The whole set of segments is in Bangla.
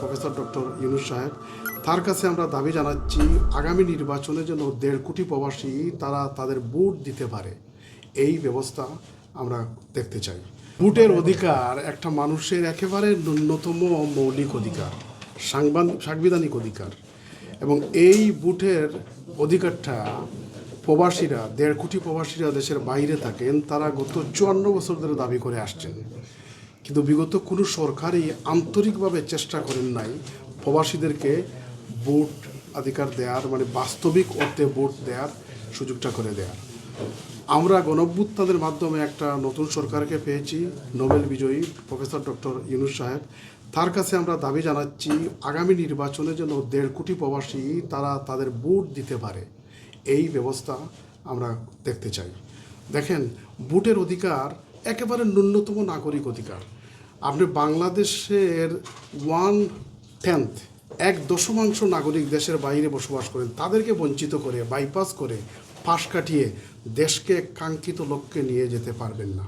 প্রফেসর ডক্টর ইউনুস সাহেব। তার কাছে আমরা দাবি জানাচ্ছি, আগামী নির্বাচনে যেন দেড় কোটি প্রবাসী তারা তাদের ভোট দিতে পারে। এই ব্যবস্থা আমরা দেখতে চাই। ভোটের অধিকার একটা মানুষের একেবারে ন্যূনতম মৌলিক অধিকার সাংবিধানিক অধিকার। এবং এই বুটের অধিকারটা প্রবাসীরা, দেড় কোটি প্রবাসীরা দেশের বাইরে থাকেন, তারা গত চুয়ান্ন বছর ধরে দাবি করে আসছেন। কিন্তু বিগত কোনো সরকারই আন্তরিকভাবে চেষ্টা করেন নাই প্রবাসীদেরকে ভোট অধিকার দেওয়ার মানে বাস্তবিক অর্থে ভোট দেওয়ার সুযোগটা করে দেওয়ার আমরা গণভ্যুত্থানের মাধ্যমে একটা নতুন সরকারকে পেয়েছি, নোবেল বিজয়ী প্রফেসর ডক্টর ইউনুস সাহেব। তার কাছে আমরা দাবি জানাচ্ছি, আগামী নির্বাচনে যেন দেড় কোটি প্রবাসী তারা তাদের ভোট দিতে পারে। এই ব্যবস্থা আমরা দেখতে চাই। দেখেন, ভোটের অধিকার একেবারে ন্যূনতম নাগরিক অধিকার। আপনি বাংলাদেশের ওয়ান টেন্থ এক দশমাংশ নাগরিক দেশের বাইরে বসবাস করেন, তাদেরকে বঞ্চিত করে বাইপাস করে পাশ কাটিয়ে দেশকে কাঙ্ক্ষিত লক্ষ্যে নিয়ে যেতে পারবেন না।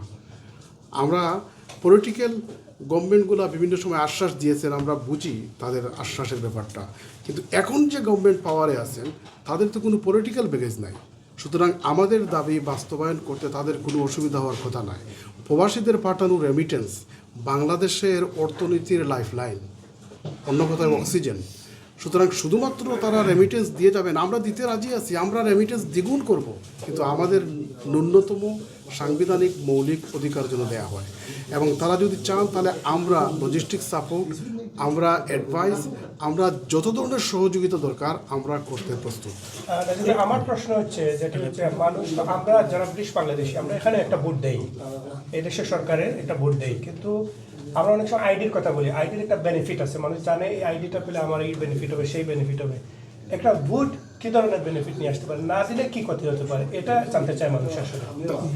আমরা পলিটিক্যাল গভর্নমেন্টগুলো বিভিন্ন সময় আশ্বাস দিয়েছেন, আমরা বুঝি তাদের আশ্বাসের ব্যাপারটা। কিন্তু এখন যে গভর্নমেন্ট পাওয়ারে আছেন, তাদের তো কোনো পলিটিক্যাল ব্যাগেজ নাই। সুতরাং আমাদের দাবি বাস্তবায়ন করতে তাদের কোনো অসুবিধা হওয়ার কথা নয় প্রবাসীদের পাঠানো রেমিটেন্স বাংলাদেশের অর্থনীতির লাইফলাইন অন্য কথায় অক্সিজেন সুতরাং শুধুমাত্র তারা রেমিটেন্স দিয়ে যাবেন আমরা দিতে রাজি আছি, আমরা রেমিটেন্স দ্বিগুণ করব। কিন্তু আমাদের ন্যূনতম সাংবিধানিক মৌলিক অধিকার যেন দেওয়া হয়। এবং তারা যদি চান, তাহলে আমরা লজিস্টিক সাপোর্ট আমরা অ্যাডভাইস আমরা যত ধরনের সহযোগিতা দরকার, আমরা করতে প্রস্তুত। আমার প্রশ্ন হচ্ছে, যেটা হচ্ছে মানুষ, আমরা যারা ব্রিটিশ বাংলাদেশি, আমরা এখানে একটা ভোট দেই। এই দেশের সরকারের একটা ভোট দেই। কিন্তু আমরা অনেক সময় আইডির কথা বলি। আইডির একটা বেনিফিট আছে। মানুষ জানে, এই আইডিটা পেলে আমার এই বেনিফিট হবে, সেই বেনিফিট হবে। একটা ভোট কি ধরনের বেনিফিট নিয়ে আসতে পারে? না দিলে কি ক্ষতি হতে পারে? এটা জানতে চায় মানুষ আসলে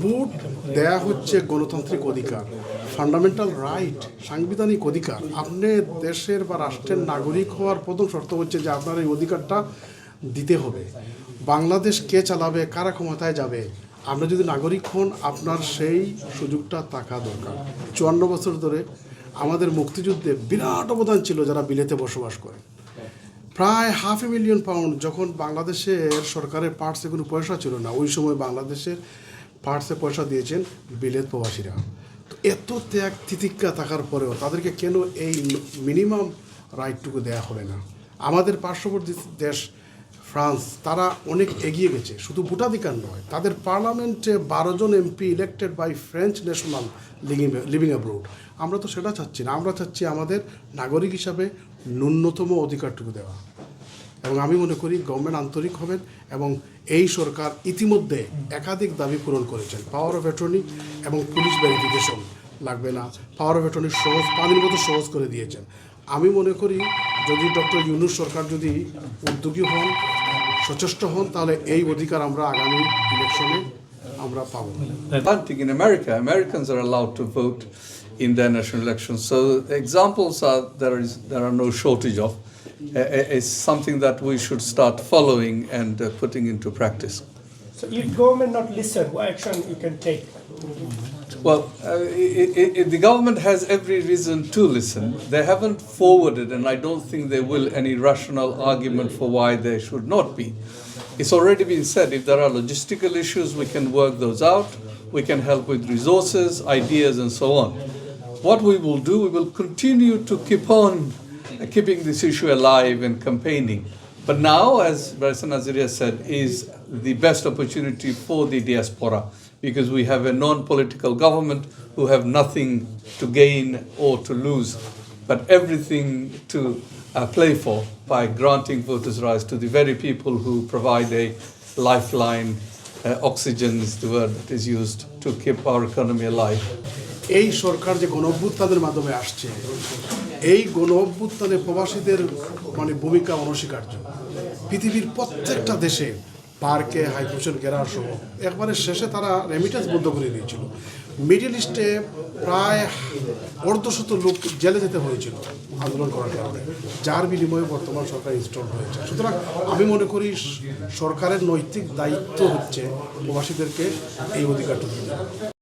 ভোট দেয়া হচ্ছে গণতান্ত্রিক অধিকার ফান্ডামেন্টাল রাইট সাংবিধানিক অধিকার। আপনি দেশের বা রাষ্ট্রের নাগরিক হওয়ার প্রথম শর্ত হচ্ছে যে আপনার এই অধিকারটা দিতে হবে। বাংলাদেশ কে চালাবে? কারা ক্ষমতায় যাবে? আপনি যদি নাগরিক হন আপনার সেই সুযোগটা থাকা দরকার। চুয়ান্ন বছর ধরে আমাদের মুক্তিযুদ্ধে বিরাট অবদান ছিল যারা বিলেতে বসবাস করে। প্রায় হাফ এ মিলিয়ন পাউন্ড যখন বাংলাদেশের সরকারের পার্টসে কোনো পয়সা ছিল না, ওই সময় বাংলাদেশের পার্টসে পয়সা দিয়েছেন বিলেত প্রবাসীরা। তো এত ত্যাগ তিতিক্ষা থাকার পরেও তাদেরকে কেন এই মিনিমাম রাইটটুকু দেয়া হবে না? আমাদের পার্শ্ববর্তী দেশ ফ্রান্স, তারা অনেক এগিয়ে গেছে। শুধু ভোটাধিকার নয়, তাদের পার্লামেন্টে বারো জন MP elected by French national living living abroad আমরা তো সেটা চাচ্ছি না, আমরা চাচ্ছি আমাদের নাগরিক হিসাবে ন্যূনতম অধিকারটুকু দেওয়া। এবং আমি মনে করি গভর্নমেন্ট আন্তরিক হবেন এবং এই সরকার ইতিমধ্যে একাধিক দাবি পূরণ করেছেন। পাওয়ার অফ অ্যাটর্নি এবং পুলিশ ভেরিফিকেশন লাগবে না। পাওয়ার অফ অ্যাটর্নি সহজ, পানির মতো সহজ করে দিয়েছেন। আমি মনে করি যদি ডক্টর ইউনুস সরকার যদি উদ্যোগী হন সচেষ্ট হন তাহলে এই অধিকার আমরা আগামী ইলেকশনে আমরা পাবো One thing in America, Americans are allowed to vote in their national elections. So examples are there is there are no shortage of. Uh, uh, It's something that we should start following and uh, putting into practice. So if government not listen, what action you can take? Well, uh, i i i the government has every reason to listen. They haven't forwarded, and I don't think they will, any rational argument for why they should not be. It's already been said if there are logistical issues, we can work those out. We can help with resources, ideas, and so on. What we will do, we will continue to keep on uh, keeping this issue alive and campaigning. But now, as Barisa Naziria said, is the best opportunity for the diaspora because we have a non political government who have nothing to gain or to lose, but everything to uh, play for by granting voters' rights to the very people who provide a lifeline. Uh, oxygen is the word that is used to keep our economy alive. এই সরকার যে গণ অভ্যুত্থানের মাধ্যমে আসছে, এই গণ অভ্যুত্থানে প্রবাসীদের মানে ভূমিকা অনস্বীকার্য। পৃথিবীর প্রত্যেকটা দেশে পার্কে হাইকমিশন গেরার সহ একবারে শেষে তারা রেমিটেন্স বন্ধ করে দিয়েছিল। মিডিল ইস্টে প্রায় অর্ধশত লোক জেলে যেতে হয়েছিল আন্দোলন করার কারণে, যার বিনিময়ে বর্তমান সরকার ইনস্টল হয়েছে। সুতরাং আমি মনে করি সরকারের নৈতিক দায়িত্ব হচ্ছে প্রবাসীদেরকে এই অধিকারটা দিতে।